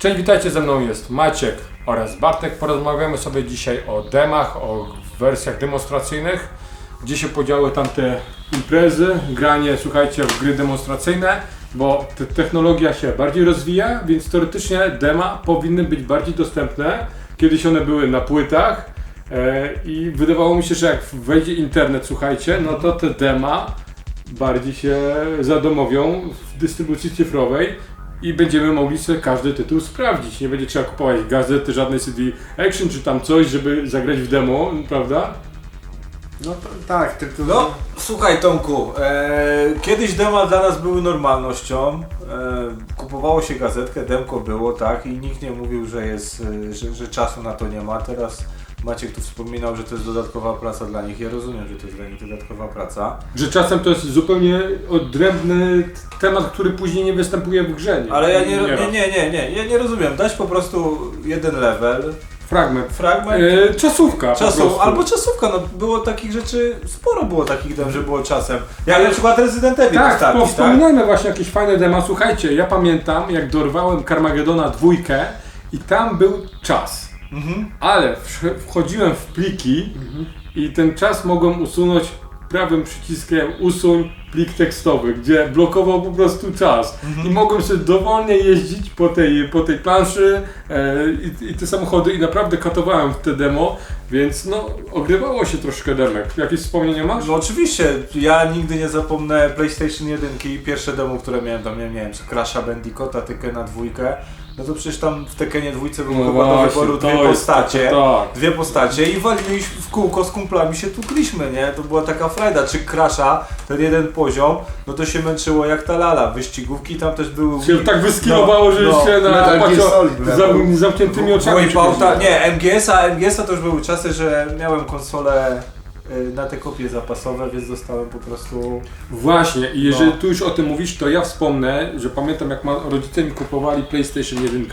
Cześć, witajcie, ze mną jest Maciek oraz Bartek. Porozmawiamy sobie dzisiaj o demach, o wersjach demonstracyjnych, gdzie się podziały tamte imprezy, granie, słuchajcie, w gry demonstracyjne, bo te technologia się bardziej rozwija, więc teoretycznie dema powinny być bardziej dostępne. Kiedyś one były na płytach e, i wydawało mi się, że jak wejdzie internet, słuchajcie, no to te dema bardziej się zadomowią w dystrybucji cyfrowej i będziemy mogli sobie każdy tytuł sprawdzić. Nie będzie trzeba kupować gazety, żadnej CD Action czy tam coś, żeby zagrać w demo, prawda? No to, tak, tylko No, słuchaj Tomku, e, kiedyś dema dla nas były normalnością. E, kupowało się gazetkę, demko było, tak, i nikt nie mówił, że jest, e, że, że czasu na to nie ma. Teraz Maciek tu wspominał, że to jest dodatkowa praca dla nich. Ja rozumiem, że to jest dla nich dodatkowa praca. Że czasem to jest zupełnie odrębny temat, który później nie występuje w grze. Ale ja nie, nie, nie, nie, nie, ja nie rozumiem. Dać po prostu jeden level, Fragment. fragment, E, czasówka prostu. albo czasówka, no było takich rzeczy, sporo było takich dem, że było czasem. Jak Ale- na przykład Resident Evil Tak, tak? wspominajmy właśnie jakieś fajne dema. Słuchajcie, ja pamiętam jak dorwałem Carmagedona dwójkę i tam był czas. Mhm. Ale wchodziłem w pliki i ten czas mogłem usunąć prawym przyciskiem usuń plik tekstowy, gdzie blokował po prostu czas. I mogłem sobie dowolnie jeździć po tej, po tej planszy e, i, i te samochody i naprawdę katowałem w te demo, więc no ogrywało się troszkę demek. Jakieś wspomnienia masz? No oczywiście, ja nigdy nie zapomnę PlayStation 1 i pierwsze demo, które miałem tam, nie, nie wiem, Crasha Bandicoota, Tekena dwójkę. No to przecież tam w Tekenie dwójce było chyba do wyboru dwie postacie. Tak. Dwie postacie i waliliśmy w kółko z kumplami się tukliśmy, nie? To była taka frajda. Czy Crasha, ten jeden poziom, no to się męczyło jak ta lala. Wyścigówki tam też były... Się tak wyskilowało, że no, się na pacio, z zamkniętymi oczami. Nie, MGS-a, MGS-a to już były czasy, że miałem konsolę na te kopie zapasowe, więc dostałem po prostu... Właśnie, i jeżeli No. tu już o tym mówisz, to ja wspomnę, że pamiętam jak ma, rodzice mi kupowali PlayStation 1,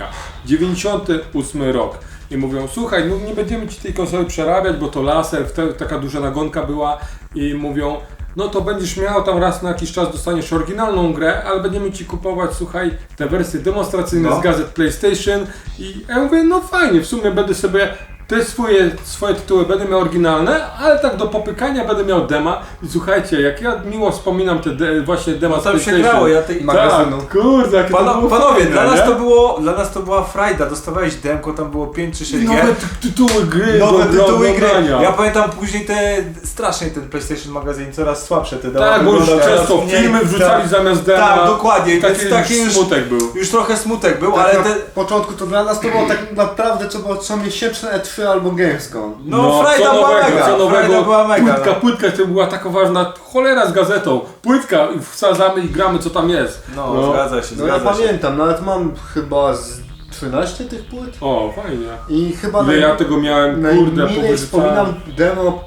98 rok. I mówią, słuchaj, no nie będziemy ci tej konsoli przerabiać, bo to laser, wtedy taka duża nagonka była. I mówią, no to będziesz miał tam raz na jakiś czas dostaniesz oryginalną grę, ale będziemy ci kupować, słuchaj, te wersje demonstracyjne No. z gazet PlayStation. I ja mówię, no fajnie, w sumie będę sobie te swoje, swoje tytuły będę miał oryginalne, ale tak do popykania będę miał dema. I słuchajcie, jak ja miło wspominam te de, właśnie dema No tam się grało, ja tej... magazynu. Tak, kurde, jakie to Pano, było panowie, fajne, dla nas, nie? to było, dla nas to była frajda. Dostawałeś demko, tam było 5 czy 6 Nowe gier. ty tytuły gry, Nowe tytuły gry. Ja pamiętam później te, strasznie ten PlayStation magazyn, coraz słabsze te demo Tak, bo już często filmy wrzucali tak, zamiast dema. Tak, dokładnie, I taki, taki już, smutek był. już trochę smutek był, tak ale na te... początku to dla nas to było tak naprawdę co było co miesięczne E3 albo Gamescom. No, frajda co była nowego, mega, co nowego, frajda była mega. Płytka, no. płytka to była taka ważna cholera z gazetą. Płytka i wsadzamy i gramy co tam jest. No, zgadza się, No ja zgadza się. pamiętam, nawet mam chyba z 13 tych płyt O, fajnie. i chyba Ile ja tego miałem, kurde, wspominam demo,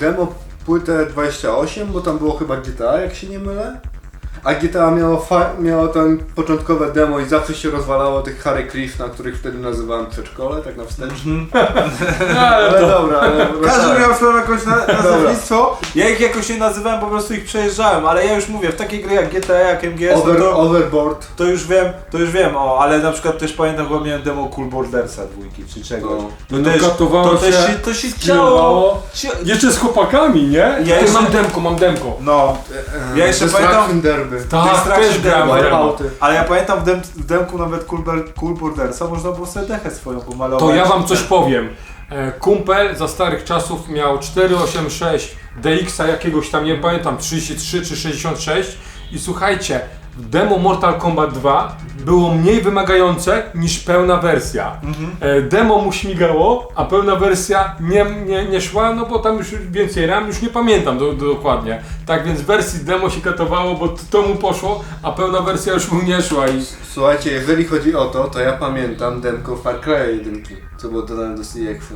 demo płytę 28, bo tam było chyba GTA, jak się nie mylę. A GTA miało, miało tam początkowe demo i zawsze się rozwalało tych Harry Cliff, na których wtedy nazywałem przedszkole, tak na wstecz. Mhm. Ale Ale to, dobra, ale Każdy tak. miał swoją jakąś na, nazewnictwo. Ja ich jakoś nie nazywałem, po prostu ich przejeżdżałem, ale ja już mówię, w takiej gry jak GTA, jak MGS, Over, no to, overboard. to już wiem, to już wiem, o, ale na przykład też pamiętam, chyba miałem demo Cool Bordersa dwójki, czy czegoś. No. To, No, też, to też się, to się. Cie- Jeszcze z chłopakami, nie? Ja Ty, jeszcze- mam demko, mam demko. No, Ja jeszcze pamiętam- Derby. Tak, Destruction też grałem w demo. Ale ja pamiętam w, dem, w demku nawet Cool, cool Bordersa można było sobie dechę swoją pomalować. To ja wam coś powiem. E, Kumpel za starych czasów miał 486 DX-a jakiegoś tam, nie pamiętam, 33 czy 66 i słuchajcie, demo Mortal Kombat 2 było mniej wymagające niż pełna wersja. E, Demo mu śmigało, a pełna wersja nie, nie, nie szła, no bo tam już więcej ram, już nie pamiętam do, do, dokładnie. Tak więc w wersji demo się katowało, bo t- to mu poszło, a pełna wersja już mu nie szła i Słuchajcie, jeżeli chodzi o to, to ja pamiętam demko Far Cry 1, co było dodane do CX-u.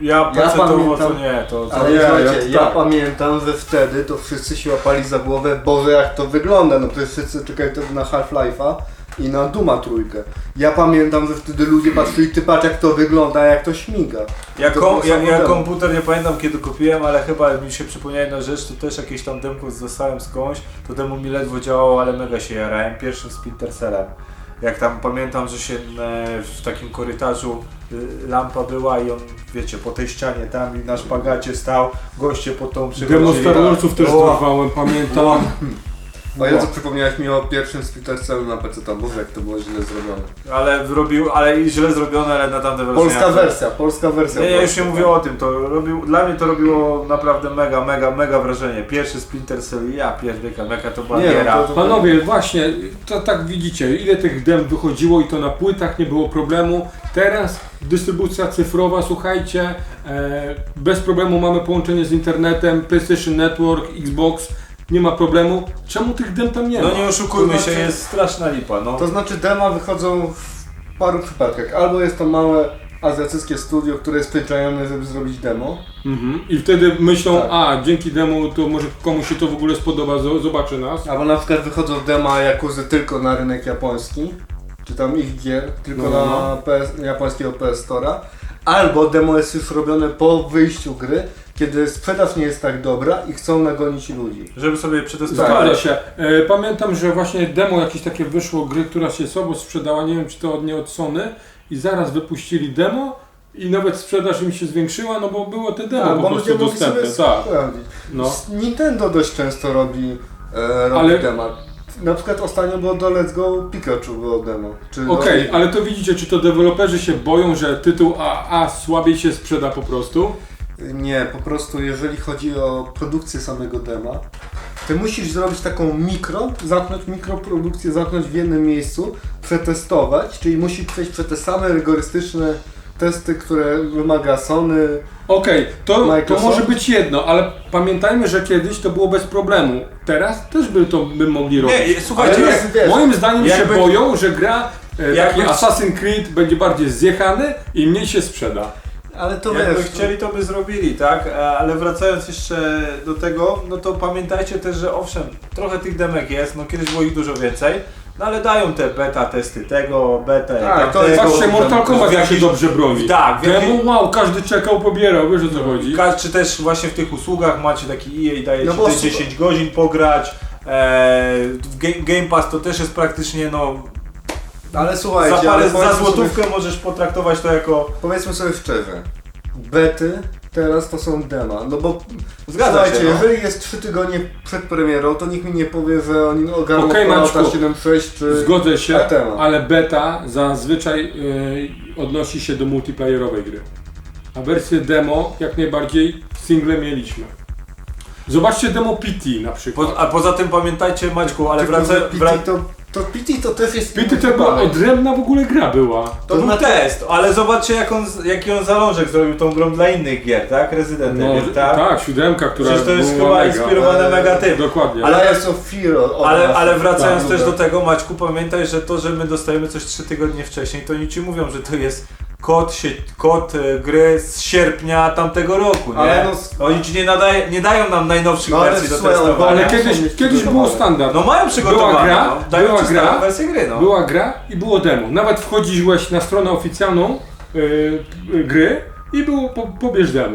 Ja, Ja ja to pamiętam- nie, to, to Ale ja- słuchajcie, ja- ja, tak. pamiętam, że wtedy to wszyscy się łapali za głowę, Boże jak to wygląda, no to wszyscy czekali wtedy na Half-Life'a i na Duma trójkę. Ja pamiętam, że wtedy ludzie patrzyli, ty patrz jak to wygląda, jak to śmiga. Ja, To kom, było ja, samo ja demo. komputer nie pamiętam kiedy kupiłem, ale chyba mi się przypomniała jedna rzecz, to też jakieś tam demko dostałem skądś, to demo mi ledwo działało, ale mega się jarałem, pierwszym Splinter Cellem. Jak tam pamiętam, że się e, w takim korytarzu y, lampa była i on, wiecie, po tej ścianie tam i na szpagacie stał, goście pod tą przychodzili. Demo Star Warsów też O, pamiętam. O Jezu, przypomniałeś mi o pierwszym Splinter Cellu na PC, tam Boże, jak to było źle zrobione. Ale robił, ale i źle zrobione, ale na tamte wrażenia. Polska wersja, polska wersja. Nie, ja już nie mówię o tym, to robił, dla mnie to robiło naprawdę mega, mega, mega wrażenie. Pierwszy Splinter Cell, ja pierdolę, jaka to była Nie, no, giera. to- to- Panowie, właśnie, to tak widzicie, ile tych dem wychodziło i to na płytach nie było problemu. Teraz dystrybucja cyfrowa, słuchajcie, e, bez problemu mamy połączenie z internetem, PlayStation Network, Xbox, nie ma problemu. Czemu tych dem tam nie ma? No nie oszukujmy To się, znaczy- jest straszna lipa, no. To znaczy dema wychodzą w paru przypadkach. Albo jest to małe azjatyckie studio, które jest pieczajone, żeby zrobić demo. Mhm. I wtedy myślą, Tak. a dzięki demu to może komuś się to w ogóle spodoba, zo- zobaczy nas. Albo na przykład wychodzą dema Jakuzy tylko na rynek japoński, czy tam ich gier, tylko No, na no. PS, japońskiego PS Store'a. Albo demo jest już robione po wyjściu gry, kiedy sprzedaż nie jest tak dobra i chcą nagonić ludzi. Żeby sobie przetestowali. Zgadza się. E, pamiętam, że właśnie demo jakieś takie wyszło gry, która się sobą sprzedała, nie wiem czy to od nie od Sony i zaraz wypuścili demo i nawet sprzedaż im się zwiększyła, no bo było te demo Tak, po bo prostu ludzie mogli dostępne. sobie Tak. sprawdzić. No. Nintendo dość często robi, e, robi Ale- dema. Na przykład ostatnio było do Let's Go Pikachu było demo. Do- Okej, ale to widzicie, czy to deweloperzy się boją, że tytuł AA słabiej się sprzeda po prostu? Nie, po prostu jeżeli chodzi o produkcję samego dema, ty musisz zrobić taką mikro, zamknąć mikroprodukcję, zamknąć w jednym miejscu, przetestować, czyli musisz przejść przez te same rygorystyczne testy, które wymaga Sony. Okej, to, to Microsoft? może być jedno, ale pamiętajmy, że kiedyś to było bez problemu. Teraz też by to by mogli robić. Nie, słuchajcie, Moim zdaniem się boją, że gra e, taki Assassin's Creed będzie bardziej zjechany i mniej się sprzeda. Ale to jakby wiesz, chcieli, to by zrobili, tak? E, Ale wracając jeszcze do tego, no to pamiętajcie też, że owszem, trochę tych demek jest, no kiedyś było ich dużo więcej, no ale dają te beta testy tego, beta Tak, to jest- Patrzcie, Mortal Kombat jak się dobrze broni. Tak, w wow, każdy czekał, pobierał, wiesz o co chodzi? Ka- Czy też właśnie w tych usługach macie taki EA, daje No ci bo te su- 10 godzin pograć, e, w Ga- Game Pass to też jest praktycznie no ale słuchajcie, za, parę, ale za powiedzmy złotówkę Sobie, możesz potraktować to jako... powiedzmy sobie szczerze, bety teraz to są dema, no bo Zgadza słuchajcie, się, no. jeżeli jest 3 tygodnie przed premierą, to nikt mi nie powie, że oni ogarną Okej, Fallouta Maćku. 7.6 czy... Zgodzę się, Atema. ale beta zazwyczaj y, odnosi się do multiplayerowej gry. A wersję demo jak najbardziej single mieliśmy. Zobaczcie demo PT na przykład. Po, a poza tym pamiętajcie Maćku, ale Tylko, że wraca, PT wra, to, to PT to też jest PT to była odrębna w ogóle gra była. to to był znaczy- test, ale zobaczcie jak on, jaki on zalążek zrobił tą grą dla innych gier, tak? Resident No, Evil, tak? tak, siódemka, która Przecież to jest była chyba mega. inspirowane ale- mega tym. Dokładnie. Ale- Ale jest of Fear od Ale, nas. ale wracając Tak, też do dobra. tego, Maćku, pamiętaj, że to, że my dostajemy coś 3 tygodnie wcześniej, to oni ci mówią, że to jest kod, sie, kod e, gry z sierpnia tamtego roku, nie? Ale no s- Oni ci nie, nadaje, nie dają nam najnowszych No ale wersji do słuchaj, testowania. Ale kiedyś, kiedyś było standard. No mają przygotowane, Była gra, no. dają była ci starą gra, wersję gry, no. Była gra i było demo. Nawet wchodziłeś na stronę oficjalną y, y, gry i było po.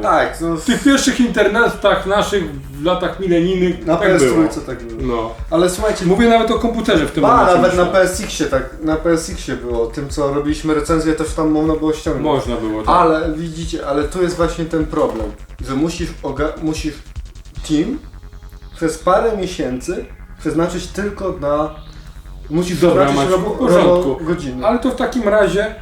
Tak, no, W tych pierwszych internetach naszych w latach milenijnych na tak było. PS3 tak było. No. Ale słuchajcie, Mówię nawet o komputerze w tym Ba, momencie. nawet na. PSX-ie tak, na PSX-ie było, tym co robiliśmy recenzję też tam można było ściągnąć. Można było, tak. Ale widzicie, ale tu jest właśnie ten problem, że musisz, musisz team przez parę miesięcy przeznaczyć tylko na... Musisz Dobra, Maciu, robo- robo- godziny. Ale to w takim razie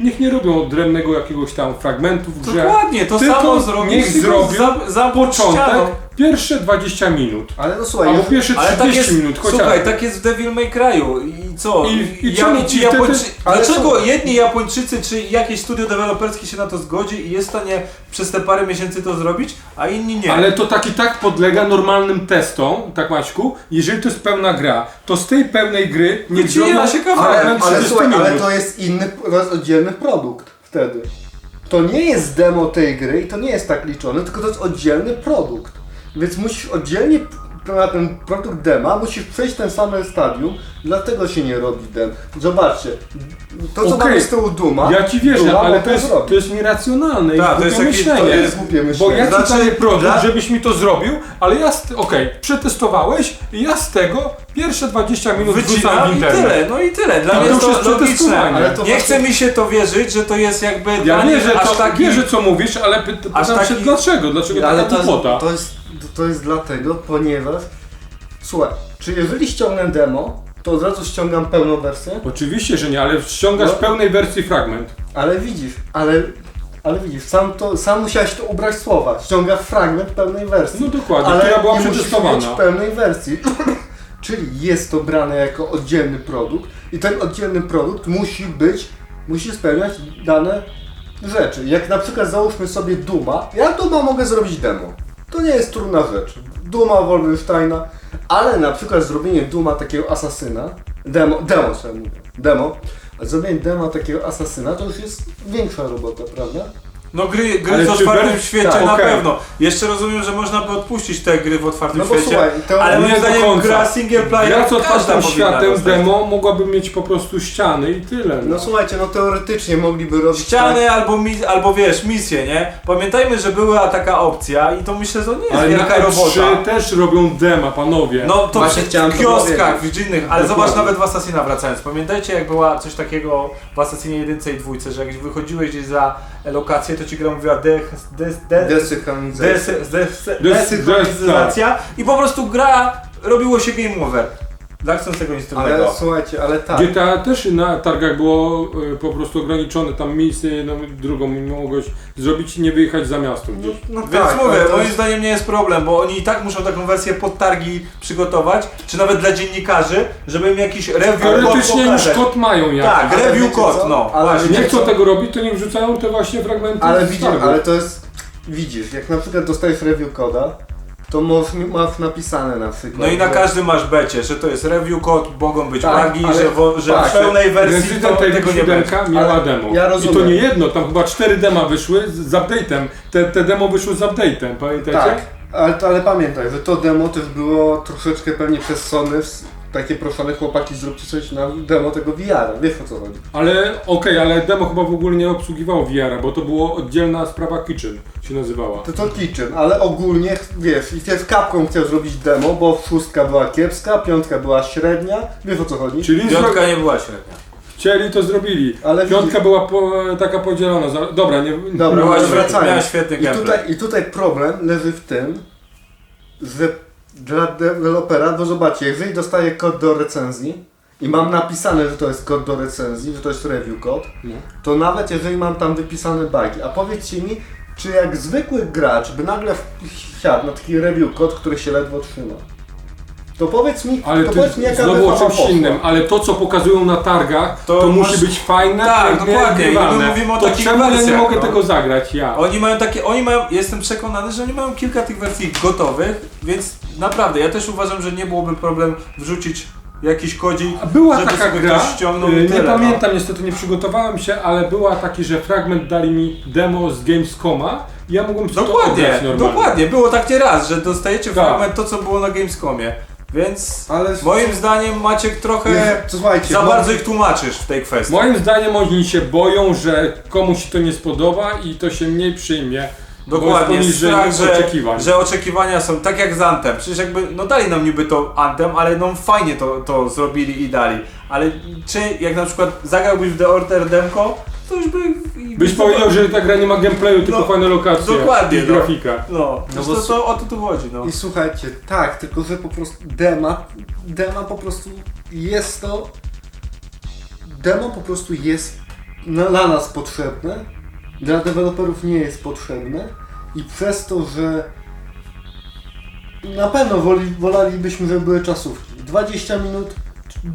niech nie robią odrębnego jakiegoś tam fragmentu w grze. Dokładnie, to Tylko samo zrobić, niech zrobią za, za Początek. Pierwsze 20 minut. Ale no słuchaj, Albo pierwsze Ale 30 tak jest, minut, chociaż. słuchaj, tak jest w Devil May Cry'u i co? I- i czemu ci ci Japończy... Dlaczego jedni Japończycy czy jakieś studio deweloperskie się na to zgodzi i jest w stanie przez te parę miesięcy to zrobić, a inni nie? Ale to tak i tak podlega normalnym testom, tak Maćku, jeżeli to jest pełna gra, to z tej pełnej gry nie Wycina zrobią się kawałek. Ale, ale 30 słuchaj, ale to jest inny, oddzielny produkt wtedy. To nie jest demo tej gry i to nie jest tak liczone, tylko to jest oddzielny produkt. Więc musisz oddzielnie na ten produkt dema musisz przejść ten same stadium, dlatego się nie robi dem. Zobaczcie, to co Okej. mamy z tyłu Duma, Ja ci wierzę, Duma ale to jest, zrobić. to jest nieracjonalne i to jest myślenie. to jest głupie Bo myślenie. ja ci Znaczy, daję produkt, dla- żebyś mi to zrobił, ale ja, z- okej, przetestowałeś i ja z tego pierwsze 20 minut wrzucam w i internet. tyle, no i tyle. Dla mnie to jest już to jest logiczne. Ale to Nie właśnie- chce mi się to wierzyć, że to jest jakby Ja wierzę, aż to, taki... wierzę co mówisz, ale pytam się taki- dlaczego, dlaczego Ale taka to głupota? jest, to, jest, to jest dlatego, ponieważ słuchaj, czy jeżeli ściągnę demo, to od razu ściągam pełną wersję, Oczywiście, że nie, ale ściągasz No. w pełnej wersji fragment. ale widzisz, ale, ale widzisz, sam, to, sam musiałeś to ubrać słowa, ściąga fragment pełnej wersji. No dokładnie, ale która była nie musisz przetestowana. pełnej wersji. Czyli jest to brane jako oddzielny produkt i ten oddzielny produkt musi być, musi spełniać dane rzeczy. Jak na przykład załóżmy sobie Duma, ja Duma mogę zrobić demo. To nie jest trudna rzecz. Duma Wolfensteina, ale na przykład zrobienie Duma takiego asasyna, demo, demo sobie demo, zrobienie demo takiego asasyna to już jest większa robota, prawda? No gry, gry Ale w czy otwartym świecie tak, na okej. pewno. Jeszcze rozumiem, że można by odpuścić te gry w otwartym No bo świecie. słuchaj, to ale nie moim do zdaniem końca. gra single player Gra z każda otwartym powinna światem dostać. demo mogłaby mieć po prostu ściany i tyle. No słuchajcie, no teoretycznie mogliby robić tak, Ściany albo, mi, albo wiesz, misje, nie? Pamiętajmy, że była taka opcja i to myślę, że to nie jest Ale na wielka robota. E3 też robią dema, panowie. No to Właśnie chciałem to kioskach, powiedzieć. w innych, ale Dokładnie. zobacz nawet w Assassina wracając. Pamiętajcie jak była coś takiego w Assassinie 1 i 2, że jak wychodziłeś gdzieś za lokację, to ci gra mówiła desynchronizacja. des, des, Des- desynchronizacja i po prostu gra, robiło się game over. Dla chcącego Ale instrumentu. słuchajcie, ale tak. GTA też na targach było y, po prostu ograniczone, tam miejsce jedną drugą mogłeś zrobić i nie wyjechać za miasto No, gdzieś. no Więc tak, mówię, ale to moim jest- zdaniem nie jest problem, bo oni i tak muszą taką wersję pod targi przygotować, czy nawet dla dziennikarzy, żeby im jakiś review kod Teoretycznie już pokazać. kod mają jak. Tak, Ale review wiecie kod, co? no. Ale właśnie. Nie chcą tego robić, to nie wrzucają te właśnie fragmenty Ale z widzisz, ale to jest. Widzisz, jak na przykład dostajesz review koda, to masz, masz napisane na przykład. No i na że- każdym masz becie, że to jest review kod, mogą być Tak, bugi, ale- że, wo, że tak, w pełnej wersji to, tego nie będzie. 7 miała Ale demo. ja I to nie jedno, tam chyba cztery dema wyszły z, z update'em. Te, te demo wyszły z update'em, pamiętacie? Tak, ale, ale pamiętaj, że to demo też było troszeczkę pewnie przez Sony takie proszone chłopaki zróbcie coś na demo tego VR-a, wiesz o co chodzi. Ale okej, ale demo chyba w ogóle nie obsługiwało VR-a, bo to było oddzielna sprawa Kitchen się nazywała. To to Kitchen, ale ogólnie wiesz, i też Capcom chciał zrobić demo, bo szóstka była kiepska, piątka była średnia, wiesz o co chodzi. Czyli zro... Piątka nie była średnia. chcieli to zrobili. Ale Piątka widzisz- była po, taka podzielona. Za... Dobra, nie. Dobra, Była wracając. miała świetny I gameplay. tutaj, I tutaj problem leży w tym, że dla dewelopera, bo zobaczcie, jeżeli dostaję kod do recenzji i mam napisane, że to jest kod do recenzji, że to jest review kod, No. to nawet jeżeli mam tam wypisane bugi, a powiedzcie mi, czy jak zwykły gracz by nagle wsiadł na taki review kod, który się ledwo trzyma, to powiedz mi, Ale to ty powiedz mi jaka znowu o czymś innym, ale to co pokazują na targach, to, To musi masz- być fajne, Tak, pięknie, dokładnie. I my mówimy o to takich czemu ja nie wersjach, mogę no. tego zagrać ja? Oni mają takie, oni mają, jestem przekonany, że oni mają kilka tych wersji gotowych, więc naprawdę, ja też uważam, że nie byłoby problem wrzucić jakiś kodzik, A Była żeby taka sobie gra, ściągnął y, i nie tyle, no. pamiętam niestety, nie przygotowałem się, ale była taki, że fragment dali mi demo z Gamescoma i ja mogłem sobie to Dokładnie, ograć normalnie. dokładnie, było tak nie raz, że dostajecie Tak. fragment to, co było na Gamescomie, więc Ale moim zdaniem Maciek trochę to słuchajcie, za bardzo ich tłumaczysz w tej kwestii. Moim zdaniem oni się boją, że komuś się to nie spodoba i to się mniej przyjmie. Dokładnie, jest poniżej strach, że, oczekiwań. że oczekiwania są tak jak z Antem. Przecież jakby, no dali nam niby to Antem, ale no fajnie to, to zrobili i dali. Ale czy jak na przykład zagrałbyś w The Order Demko, to już by... Byś powiedział, że ta gra nie ma gameplayu, tylko No, fajne lokacje dokładnie, i no. grafika. No, No no bo to, to o to tu chodzi, no. I słuchajcie, tak, tylko że po prostu dema, dema po prostu jest to, demo po prostu jest na, dla nas potrzebne, dla deweloperów nie jest potrzebne i przez to, że na pewno woli, wolalibyśmy, żeby były czasówki. 20 minut,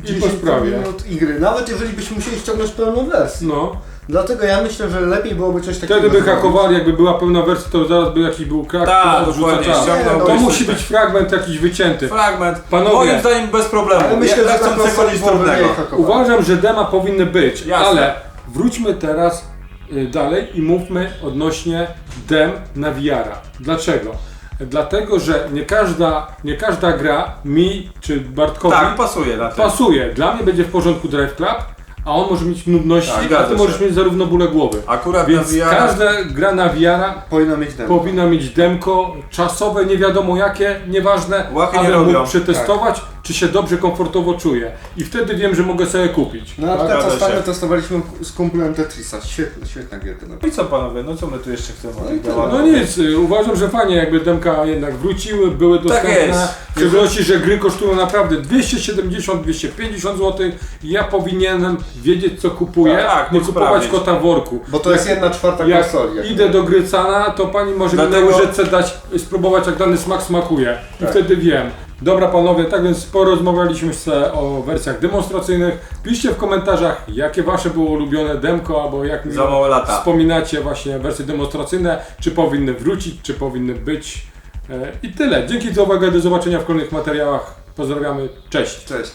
po 10 sprawie. minut i gry, nawet jeżeli byśmy musieli ściągnąć pełną wersję. No. Dlatego ja myślę, że lepiej byłoby coś takiego Wtedy by zrobić. hakowali, jakby była pełna wersja, to zaraz by jakiś był krak, Tak, to odrzuca dokładnie, czas. ściągnął Nie, To no, musi być fragment jakiś wycięty. Fragment. Panowie. Moim zdaniem bez problemu. Ale myślę, Jak że chcącego nic trudnego. Uważam, że dema powinny być, Jasne. ale wróćmy teraz dalej i mówmy odnośnie dem na VR-a. Dlaczego? dlatego że nie każda, nie każda gra mi czy Bartkowi Tak, pasuje na to. pasuje. Dla mnie będzie w porządku Drive Club, a on może mieć nudności, Tak, a zgadza ty się. możesz mieć zarówno bóle głowy. Akurat Więc na VR każda gra na VR Powinno mieć powinna mieć demko czasowe, nie wiadomo jakie, nieważne, Łachy nie aby robią. mógł przetestować, czy się dobrze, komfortowo czuje. I wtedy wiem, że mogę sobie kupić. No a Tak, teraz zgadza ostatnio się. testowaliśmy z kumplem Tetrisa. Świetna, świetna gierka. naprawdę. No i co panowie, no co my tu jeszcze chcemy? No i tyle. Działamy. No nic, y, uważam, że fajnie jakby demka jednak wróciły, były dostępne. Tak jest. W szczególności, że gry kosztują naprawdę 270-250 zł i ja powinienem wiedzieć co kupuję, Tak, nie móc kupować sprawdzić. kota w worku. Bo to jest jedna czwarta Jak konsoli. jak idę do Grycana, to pani może mi na Dlatego- łyżeczce dać, spróbować jak dany smak smakuje. I Tak. wtedy wiem. Dobra panowie, tak więc porozmawialiśmy sobie o wersjach demonstracyjnych. Piszcie w komentarzach, jakie wasze było ulubione demko, albo jak Za małe lata. wspominacie właśnie wersje demonstracyjne, czy powinny wrócić, czy powinny być. E, I tyle. Dzięki za uwagę, do zobaczenia w kolejnych materiałach. Pozdrawiamy, cześć. Cześć.